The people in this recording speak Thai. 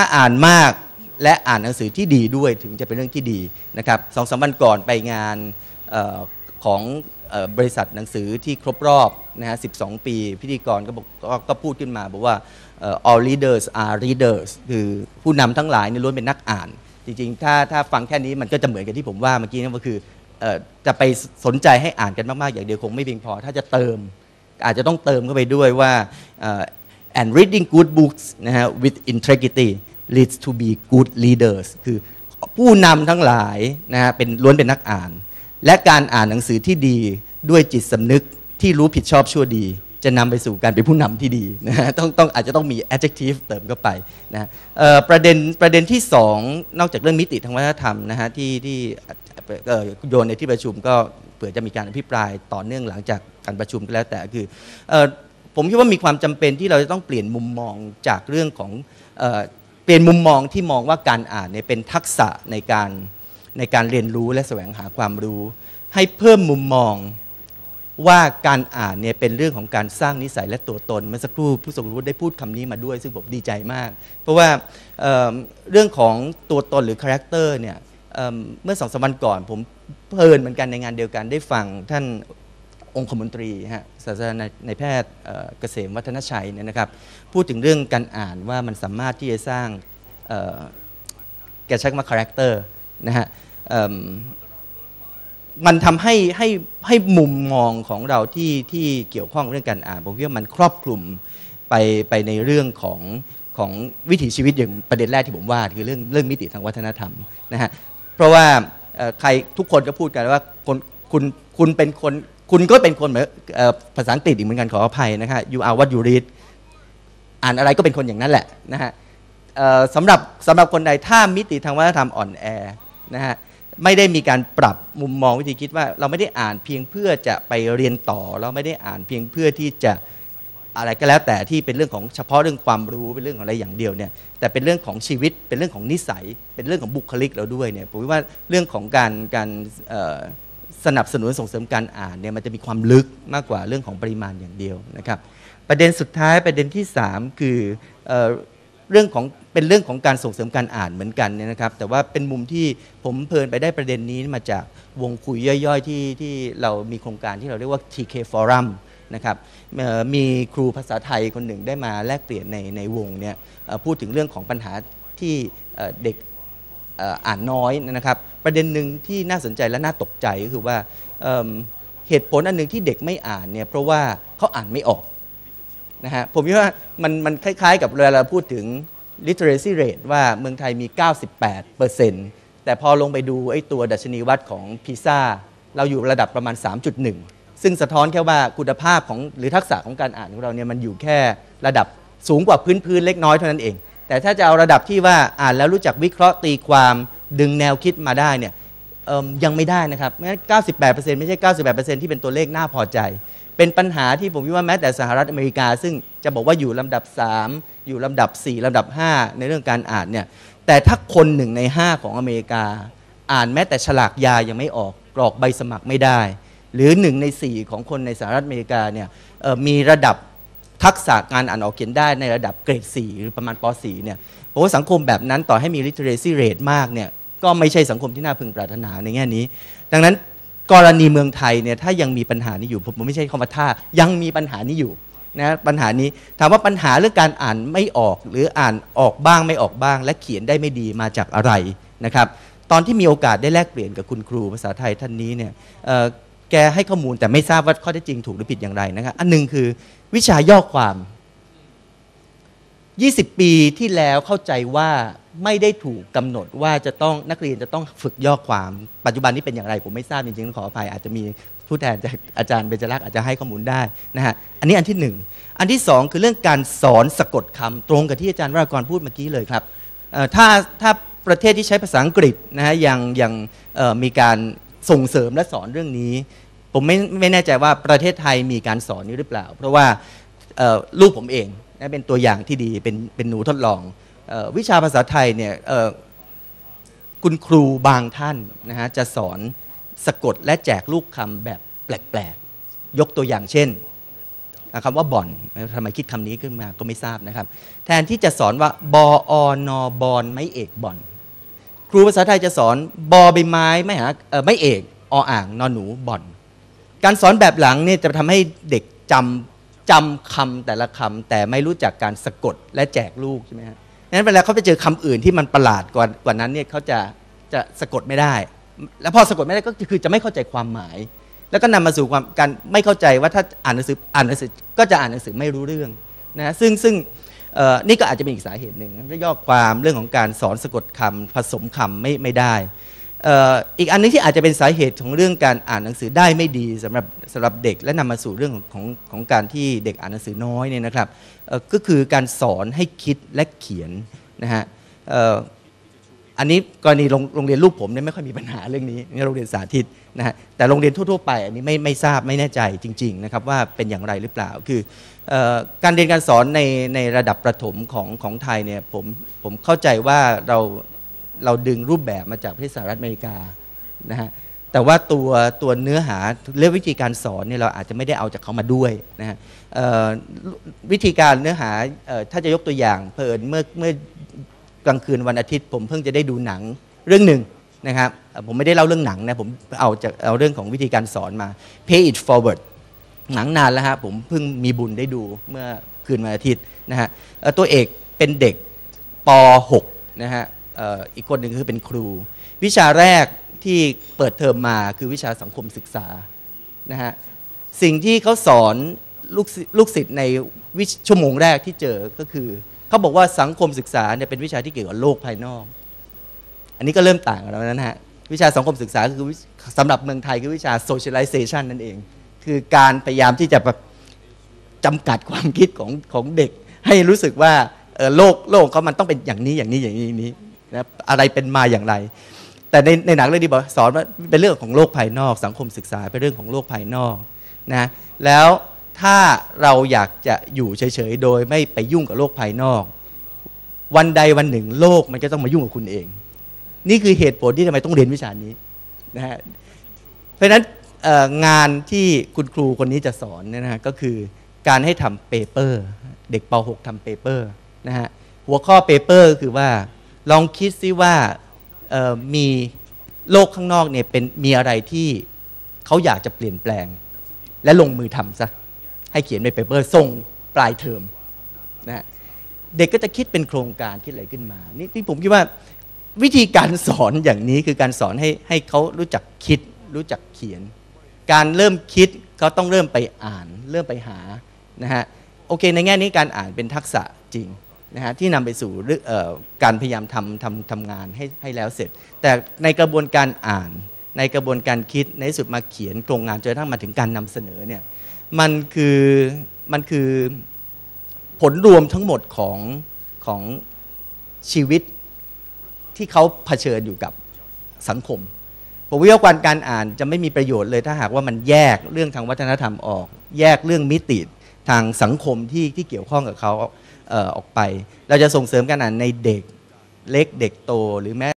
ถ้าอ่านมากและอ่านหนังสือที่ดีด้วยถึงจะเป็นเรื่องที่ดีนะครับสองสามวันก่อนไปงานออของออบริษัทหนังสือที่ครบรอบนะฮะ 12 ปี พิธีกรก็บอกก็พูดขึ้นมาบอกว่า all leaders are readers คือผู้นำทั้งหลายเนี่ยล้วนเป็นนักอ่าน จริงๆ ถ้าถ้าฟังแค่นี้มันก็จะเหมือนกับที่ผมว่าเมื่อกี้นั่นก็คือจะไปสนใจให้อ่านกันมาก ๆ อย่างเดียวคงไม่เพียงพอ ถ้าจะเติม อาจจะต้องเติมเข้าไปด้วยว่า and reading good books นะฮะ with integrity leads to be good leaders คือผู้นำทั้งหลายนะฮะเป็นล้วนเป็นนักอ่าน และการอ่านหนังสือที่ดีด้วยจิตสำนึกที่รู้ผิดชอบชั่วดี จะนำไปสู่การเป็นผู้นำที่ดีนะฮะต้องต้องอาจจะต้องมี adjective เติมเข้าไปนะประเด็นประเด็นที่สองนอกจากเรื่องมิติทางวัฒนธรรมนะฮะที่ที่โยนในที่ประชุมก็เผื่อจะมีการอภิปรายต่อเนื่องหลังจากการประชุมก็แล้วแต่คือผมคิดว่ามีความจำเป็นที่เราจะต้องเปลี่ยนมุมมองจากเรื่องของ ปลี่ยนมุมมองที่มองว่าการอ่านเนี่ยเป็นทักษะในการในการเรียนรู้และแสวงหาความรู้ ให้เพิ่มมุมมองว่าการอ่านเนี่ยเป็นเรื่องของการสร้างนิสัยและตัวตนเมื่อสักครู่ผู้ทรงรู้ได้พูดคำนี้มาด้วย ซึ่งผมดีใจมาก เพราะว่าเเรื่องของตัวตนหรือคาแรคเตอร์เนี่ยเมเมื่อสองสามวันก่อนผมเพลินเหมือนกันในงานเดียวกันได้ฟังท่าน องคมนตรีฮะศาสตราในแพทย์เกษมวัฒนชัยเนี่ยนะครับ พูดถึงเรื่องการอ่านว่ามันสามารถที่จะสร้างแกใช้คำว่าคาแรคเตอร์นะฮะมันทำให้ให้ให้มุมมองของเราที่ที่เกี่ยวข้องเรื่องการอ่านผมคิดว่ามันครอบคลุมไปไปในเรื่องของของวิถีชีวิตอย่างประเด็นแรกที่ผมว่าคือเรื่องเรื่องมิติทางวัฒนธรรมนะฮะเพราะว่าใครทุกคนก็พูดกันว่าคนคุณคุณเป็นคน คุณก็เป็นคนเหมือนภาษาอังกฤษอีกเหมือนกันขออภัยนะฮะ you are what you read อ่านอะไรก็เป็นคนอย่างนั้นแหละนะฮะสำหรับสำหรับคนใดถ้ามิติทางวัฒนธรรมอ่อนแอนะฮะไม่ได้มีการปรับมุมมองวิธีคิดว่า เราไม่ได้อ่านเพียงเพื่อจะไปเรียนต่อ เราไม่ได้อ่านเพียงเพื่อที่จะอะไรก็แล้วแต่ที่เป็นเรื่องของเฉพาะเรื่องความรู้เป็นเรื่องของอะไรอย่างเดียวเนี่ยแต่เป็นเรื่องของชีวิตเป็นเรื่องของนิสัย เป็นเรื่องของบุคลิกเราด้วยเนี่ยผมว่าเรื่องของการการ สนับสนุนส่งเสริมการอ่านเนี่ยมันจะมีความลึกมากกว่าเรื่องของปริมาณอย่างเดียวนะครับ ประเด็นสุดท้ายประเด็นที่ 3 คือเอเรื่องของเป็นเรื่องของการส่งเสริมการอ่านเหมือนกันเนี่ยนะครับ แต่ว่าเป็นมุมที่ผมเพลินไปได้ประเด็นนี้มาจากวงคุยย่อยๆ ที่ที่เรามีโครงการที่เราเรียกว่า TK Forum นะครับมีครูภาษาไทยคนหนึ่งได้มาแลกเปลี่ยนในในวงเนี่ยพูดถึงเรื่องของปัญหาที่เด็กอ่านน้อยนะครับ ประเด็นหนึ่งที่น่าสนใจและน่าตกใจก็คือว่าเเหตุผลอันหนึ่งที่เด็กไม่อ่านเนี่ยเพราะว่าเขาอ่านไม่ออกนะฮะผมคิดว่ามันมันคล้ายๆ กับเวลาเราพูดถึง literacy rate ว่าเมืองไทยมี 98เปอร์เซ็นต์แต่พอลงไปดูไอ้ตัวดัชนีวัดของพิซ่าเราอยู่ระดับประมาณ 3.1 ซึ่งสะท้อนแค่ว่าคุณภาพของหรือทักษะของการอ่านของเราเนี่ยมันอยู่แค่ระดับสูงกว่าพื้นๆเล็กน้อยเท่านั้นเอง แต่ถ้าจะเอาระดับที่ว่าอ่านแล้วรู้จักวิเคราะห์ตีความ ดึงแนวคิดมาได้เนี่ยยังไม่ได้นะครับงั้น 98%ไม่ใช่ 98%ที่เป็นตัวเลขน่าพอใจ เป็นปัญหาที่ผมคิดว่าแม้แต่สหรัฐอเมริกา ซึ่งจะบอกว่าอยู่ลำดับ 3 อยู่ลำดับ 4ลำดับ 5 ในเรื่องการอ่านเนี่ย แต่ถ้าคนหนึ่งใน 5 ของอเมริกา อ่านแม้แต่ฉลากยายังไม่ออกกรอกใบสมัครไม่ได้ หรือหนึ่งใน 4 ของคนในสหรัฐอเมริกาเนี่ยมีระดับทักษะการอ่านออกเขียนได้ในระดับเกรด 4 หรือประมาณป .4 เนี่ยผมว่าสังคมแบบนั้นต่อให้มี literacy rate มากเนี่ย ก็ไม่ใช่สังคมที่น่าพึงปรารถนาในแง่นี้ ดังนั้นกรณีเมืองไทยเนี่ยถ้ายังมีปัญหานี้อยู่ผมไม่ใช่คำว่าถ้ายังมีปัญหานี้อยู่นะปัญหานี้ถามว่าปัญหาเรื่องการอ่านไม่ออกหรืออ่านออกบ้างไม่ออกบ้าง และเขียนได้ไม่ดีมาจากอะไรนะครับ ตอนที่มีโอกาสได้แลกเปลี่ยนกับคุณครูภาษาไทยท่านนี้เนี่ยแกให้ข้อมูลแต่ไม่ทราบว่าข้อเท็จจริงถูกหรือผิดอย่างไรนะครับอันหนึ่งคือวิชาย่อความ 20 ปีที่แล้วเข้าใจว่า ไม่ได้ถูกกำหนดว่าจะต้องนักเรียนจะต้องฝึกย่อความ ปัจจุบันนี้เป็นอย่างไรผมไม่ทราบจริงๆต้องขออภัยอาจจะมีผู้แทนจากอาจารย์เบญจรักษ์อาจจะให้ข้อมูลได้นะฮะอันนี้อันที่หนึ่งอันที่สองคือเรื่องการสอนสะกดคำตรงกับที่อาจารย์วรากรพูดเมื่อกี้เลยครับถ้าถ้าประเทศที่ใช้ภาษาอังกฤษนะฮะยังยังมีการส่งเสริมและสอนเรื่องนี้ ผมไม่ไม่แน่ใจว่าประเทศไทยมีการสอนนี้หรือเปล่า เพราะว่าลูกผมเองนะเป็นตัวอย่างที่ดีเป็นเป็นหนูทดลอง วิชาภาษาไทยเนี่ยคุณครูบางท่านนะฮะจะสอนสะกดและแจกลูกคำแบบแปลกๆ ยกตัวอย่างเช่นคำว่าบ่อนทำไมคิดคำนี้ขึ้นมาก็ไม่ทราบนะครับ แทนที่จะสอนว่าบออนบอนไม่เอกบ่อน ครูภาษาไทยจะสอนบอใบไม้ไม่หาไม่เอกออ่างนอนหนูบ่อน การสอนแบบหลังเนี่ยจะทำให้เด็กจำจำคำแต่ละคำแต่ไม่รู้จักการสะกดและแจกลูกใช่ไหมฮะ นั้นเวลาเขาไปเจอคำอื่นที่มันประหลาดกว่ากว่านั้นเนี่ยเขาจะจะสะกดไม่ได้ แล้วพอสะกดไม่ได้ก็คือจะไม่เข้าใจความหมาย แล้วก็นำมาสู่ความการไม่เข้าใจว่าถ้าอ่านหนังสืออ่านหนังสือก็จะอ่านหนังสือไม่รู้เรื่องนะซึ่งซึ่งนี่ก็อาจจะเป็นอีกสาเหตุหนึ่งย่อความเรื่องของการสอนสะกดคำผสมคำไม่ไม่ได้ อีกอันนึงที่อาจจะเป็นสาเหตุของเรื่องการอ่านหนังสือได้ไม่ดีสำหรับสำหรับเด็กและนำมาสู่เรื่องของของของการที่เด็กอ่านหนังสือน้อยเนี่ยนะครับก็คือการสอนให้คิดและเขียนนะฮะอันนี้กรณีโรงโรงเรียนลูกผมเนี่ยไม่ค่อยมีปัญหาเรื่องนี้ในโรงเรียนสาธิตนะฮะแต่โรงเรียนทั่วๆไปอันนี้ไม่ไม่ทราบไม่แน่ใจจริง ๆนะครับ ว่าเป็นอย่างไรหรือเปล่าคือการเรียนการสอนในในระดับประถมของของไทยเนี่ยผมผมเข้าใจว่าเรา เราดึงรูปแบบมาจากประเทศสหรัฐอเมริกานะฮะแต่ว่าตัวตัวเนื้อหาเรื่องวิธีการสอนเนี่ยเราอาจจะไม่ได้เอาจากเขามาด้วยนะฮะวิธีการเนื้อหาออถ้าจะยกตัวอย่างเพลินเมื่อเมื่อกลางคืนวันอาทิตย์ ผมเพิ่งจะได้ดูหนังเรื่องหนึ่งนะครับผมไม่ได้เล่าเรื่องหนังนะผมเอาจากเอาเรื่องของวิธีการสอนมา pay it forward หนังนานแล้วฮะผมเพิ่งมีบุญได้ดูเมื่อคืนวันอาทิตย์นะฮะตัวเอกเป็นเด็กป .6 นะฮะ อีกคนหนึ่งคือเป็นครู วิชาแรกที่เปิดเทอมมาคือวิชาสังคมศึกษานะฮะสิ่งที่เขาสอนลูกศิลูกศิษย์ในวิชั่วโมงแรกที่เจอก็คือเขาบอกว่าสังคมศึกษาเนี่ยเป็นวิชาที่เกี่ยวกับโลกภายนอก อันนี้ก็เริ่มต่างกันแล้วนะฮะวิชาสังคมศึกษาคือสำหรับเมืองไทยคือวิชา socialization นั่นเอง คือการพยายามที่จะแบบจำกัดความคิดของของเด็ก ให้รู้สึกว่าออโลกโลกเขามันต้องเป็นอย่างนี้อย่างนี้อย่างนี้อย่างนี้ นะอะไรเป็นมาอย่างไร แต่ในในหนังเรื่องนี้บอกสอนว่าเป็นเรื่องของโลกภายนอก สังคมศึกษาเป็นเรื่องของโลกภายนอกนะแล้วถ้าเราอยากจะอยู่เฉยๆ โดยไม่ไปยุ่งกับโลกภายนอก วันใดวันหนึ่งโลกมันจะต้องมายุ่งกับคุณเอง นี่คือเหตุผลที่ทำไมต้องเรียนวิชานี้นะฮะเพราะฉะนั้นงานที่คุณครูคนนี้จะสอนเนี่ยนะฮะก็คือการให้ทำเปเปอร์ เด็กป .6 ทำเปเปอร์นะฮะหัวข้อเปเปอร์คือว่า ลองคิดซิว่ามีโลกข้างนอกเนี่ยเป็นมีอะไรที่เขาอยากจะเปลี่ยนแปลง และลงมือทำซะให้เขียนเป็นเปเปอร์ส่งปลายเทอมนะฮะเด็กก็จะคิดเป็นโครงการคิดอะไรขึ้นมา นี่ที่ผมคิดว่าวิธีการสอนอย่างนี้คือการสอนให้ให้เขารู้จักคิด รู้จักเขียน การเริ่มคิดเขาต้องเริ่มไปอ่าน เริ่มไปหานะฮะโอเค ในแง่นี้การอ่านเป็นทักษะจริง นะฮะที่นำไปสู่การพยายามทำทำทำงานให้ให้แล้วเสร็จ แต่ในกระบวนการอ่าน ในกระบวนการคิดในสุดมาเขียนโครงงานจนกระทั่งมาถึงการนำเสนอเนี่ยมันคือมันคือผลรวมทั้งหมดของของชีวิตที่เขาเผชิญอยู่กับสังคมผมวิว่าการการอ่านจะไม่มีประโยชน์เลยถ้าหากว่ามันแยกเรื่องทางวัฒนธรรมออก แยกเรื่องมิติทางสังคมที่ที่เกี่ยวข้องกับเขา ออกไป เราจะส่งเสริมการอ่านในเด็กเล็กเด็กโตหรือแม้